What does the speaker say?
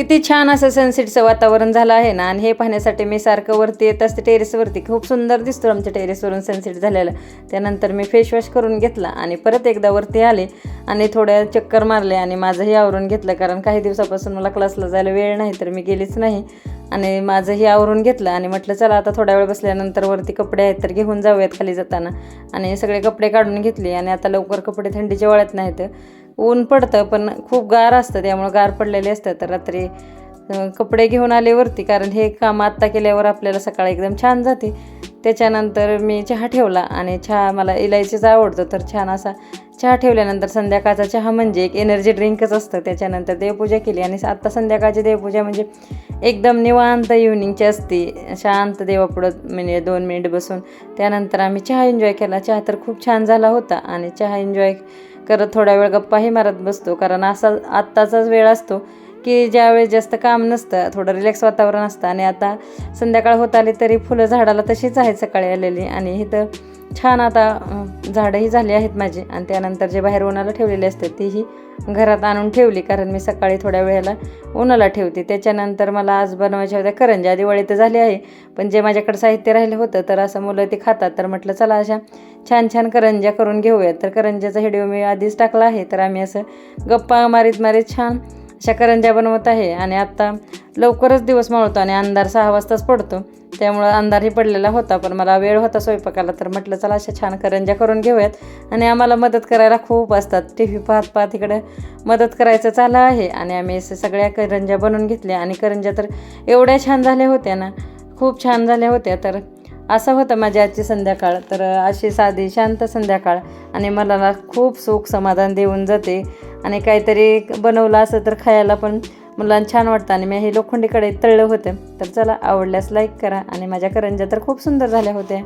किती छान असं सनसेटचं वातावरण झालं आहे ना. आणि हे पाहण्यासाठी मी सारखं वरती येत असते टेरेसवरती खूप सुंदर दिसतो आमच्या टेरेसवरून सनसेट झालेलं. त्यानंतर मी फेस वॉश करून घेतला आणि परत एकदा वरती आले आणि थोड्या चक्कर मारले आणि माझंही आवरून घेतलं. कारण काही दिवसापासून मला क्लासला जायला वेळ नाही तर मी गेलीच नाही. आणि माझंही आवरून घेतलं आणि म्हटलं चला आता थोड्या वेळ बसल्यानंतर वरती कपडे आहेत तर घेऊन जाऊयात खाली जाताना. आणि सगळे कपडे काढून घेतले आणि आता लवकर कपडे थंडीच्या वळत नाहीत. ऊन पडतं पण खूप गार असतं त्यामुळं गार पडलेले असतं तर रात्री कपडे घेऊन आले वरती कारण हे काम आत्ता केल्यावर आपल्याला सकाळी एकदम छान जाते. त्याच्यानंतर मी चहा ठेवला आणि चहा मला इलायचीच आवडतो. तर छान असा चहा ठेवल्यानंतर संध्याकाळचा चहा म्हणजे एक एनर्जी ड्रिंकच असतं. त्याच्यानंतर देवपूजा केली आणि आत्ता संध्याकाळची देवपूजा म्हणजे एकदम निवांत इव्हनिंगची असते. शांत देवापुढं म्हणजे दोन मिनिट बसून. त्यानंतर आम्ही चहा एन्जॉय केला. चहा तर खूप छान झाला होता आणि चहा एन्जॉय करत थोडा वेळ गप्पाही मारत बसतो. कारण असा आत्ताचाच वेळ असतो की ज्यावेळेस जास्त काम नसतं थोडं रिलॅक्स वातावरण असतं. आणि आता संध्याकाळ होत आली तरी फुलं झाडाला तशीच आहेत सकाळी आलेली. आणि इथं छान आता झाडंही झाली आहेत माझी. आणि त्यानंतर जे बाहेर उन्हाला ठेवलेले असते तीही घरात आणून ठेवली. कारण मी सकाळी थोड्या वेळेला उन्हाला ठेवते. त्याच्यानंतर मला आज बनवायच्या होत्या. करंज्या दिवाळी तर झाली आहे. पण जे माझ्याकडे साहित्य राहिलं होतं तर असं मुलं ते खातात. तर म्हटलं चला अशा छान छान करंज्या करून घेऊयात. तर करंज्याचा व्हिडिओ मी आधीच टाकला आहे. तर आम्ही असं गप्पा मारीत मारीत छान अशा करंज्या बनवत आहे. आणि आत्ता लवकरच दिवस मावळतो आणि अंधार सहा वाजताच पडतो. त्यामुळं अंधारही पडलेला होता पण मला वेळ होता स्वयंपाकाला तर म्हटलं चला अशा छान करंज्या करून घेऊयात. आणि आम्हाला मदत करायला खूप असतात. टी व्ही पाहत पाहत इकडे मदत करायचं चाललं आहे आणि आम्ही असं सगळ्या करंज्या बनवून घेतल्या. आणि करंज्या तर एवढ्या छान झाल्या होत्या ना खूप छान झाल्या होत्या. तर असं होतं माझी आजची संध्याकाळ. तर अशी साधी शांत संध्याकाळ आणि मला खूप सुख समाधान देऊन जाते. आणि काहीतरी बनवलं असं तर खायला पण मुलांना छान वाटतं आणि मी हे लोखंडीकडे तळलं होतं. तर चला आवडल्यास लाईक करा आणि माझ्या करंज्या तर खूप सुंदर झाल्या होत्या.